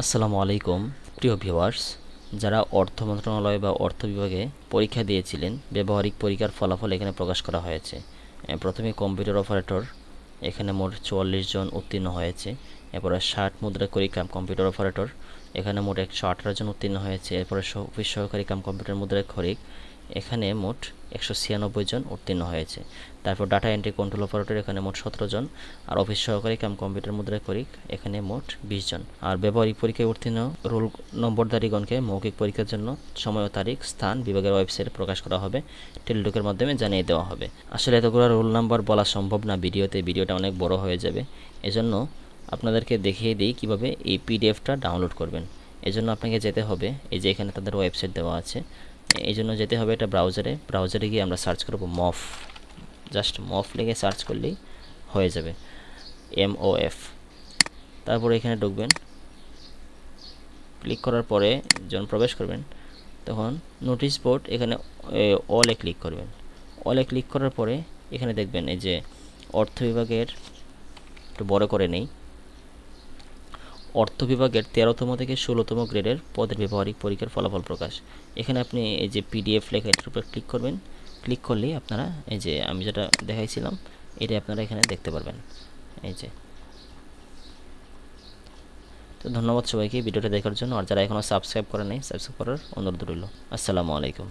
আসসালামু আলাইকুম। প্রিয় ভিউয়ার্স, যারা অর্থ মন্ত্রণালয় বা অর্থ বিভাগে পরীক্ষা দিয়েছিলেন, ব্যবহারিক পরীক্ষার ফলাফল এখানে প্রকাশ করা হয়েছে। প্রথমে কম্পিউটার অপারেটর, এখানে মোট চুয়াল্লিশ জন উত্তীর্ণ হয়েছে। এরপরে ষাট মুদ্রা করি কাম কম্পিউটার অপারেটর, এখানে মোট একশো আঠারো জন উত্তীর্ণ হয়েছে। এরপরে অফিস সহকারী কাম কম্পিউটার মুদ্রায় খরিক এখানে মোট একশো ছিয়ানব্বই জন উত্তীর্ণ হয়েছে। তারপর ডাটা এন্ট্রি কন্ট্রোল অপারেটর এখানে মোট সতেরো জন, আর অফিস সহকারী কাম কম্পিউটার মুদ্রায় করিক এখানে মোট বিশ জন। আর ব্যবহারিক পরীক্ষায় উত্তীর্ণ রোল নম্বরধারীগণকে মৌখিক পরীক্ষার জন্য সময় ও তারিখ, স্থান, বিভাগের ওয়েবসাইটে প্রকাশ করা হবে, টেলিটকের মাধ্যমে জানিয়ে দেওয়া হবে। আসলে এতগুলো রোল নাম্বার বলা সম্ভব না, ভিডিওতে ভিডিওটা অনেক বড় হয়ে যাবে। এজন্য আপনাদেরকে দেখিয়ে দিই কীভাবে এই পিডিএফটা ডাউনলোড করবেন। এজন্য আপনাকে যেতে হবে, এই যে এখানে তাদের ওয়েবসাইট দেওয়া আছে এই জন্য যেতে হবে এটা ব্রাউজারে ব্রাউজারে গিয়ে আমরা সার্চ করব মফ জাস্ট মফ লিখে সার্চ করলেই হয়ে যাবে। এম ও এফ তারপরে এখানে ঢুকবেন। ক্লিক করার পরে যখন প্রবেশ করবেন, তখন নোটিশ বোর্ড এখানে অলে ক্লিক করবেন। অলে ক্লিক করার পরে এখানে দেখবেন এই যে অর্থ বিভাগের একটু বড় করে নেই। অর্থ বিভাগের তেরোতম থেকে ষোলোতম গ্রেডের পদের ব্যবহারিক পরীক্ষার ফলাফল প্রকাশ। এখানে আপনি এই যে পিডিএফ লেখা এটার উপর ক্লিক করবেন। ক্লিক করলেই আপনারা এই যে আমি যেটা দেখাইছিলাম, এটা আপনারা এখানে দেখতে পারবেন। এই যে। তো ধন্যবাদ সবাইকে ভিডিওটা দেখার জন্য। আর যারা এখনও সাবস্ক্রাইব করে নাই সাবস্ক্রাইব করার অনুরোধ রইল। আসসালামু আলাইকুম।